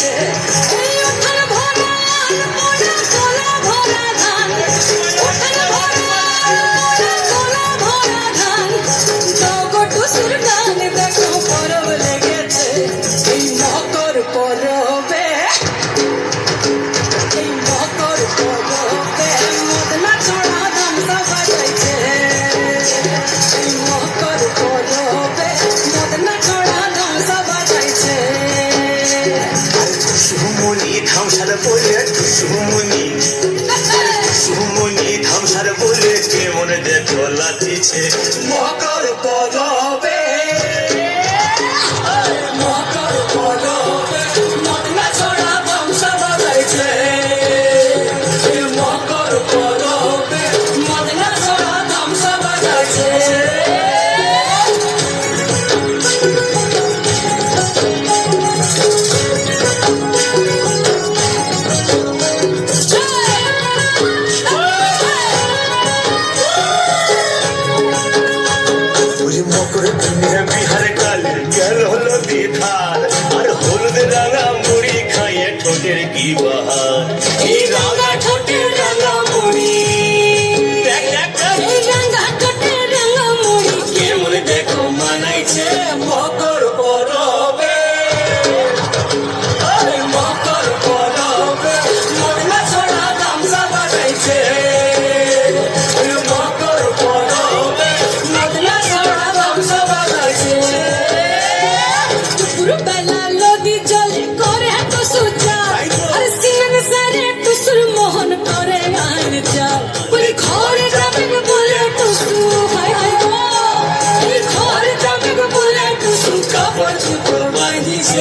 to সুমনি। সুমনি ধামসার বলে কেমন দেখো লাতিছে মকর পরবে আর হলুদ রাঙা মুড়ি খাইয়ে ঠোঁটের কি বাহার? মোহন করে গান চাল বলি ঘরে যাবে বলে টুসু হায় হায় বলি ঘরে যাবে বলে টুসু কাপড় চুপড় বাঁধিছে।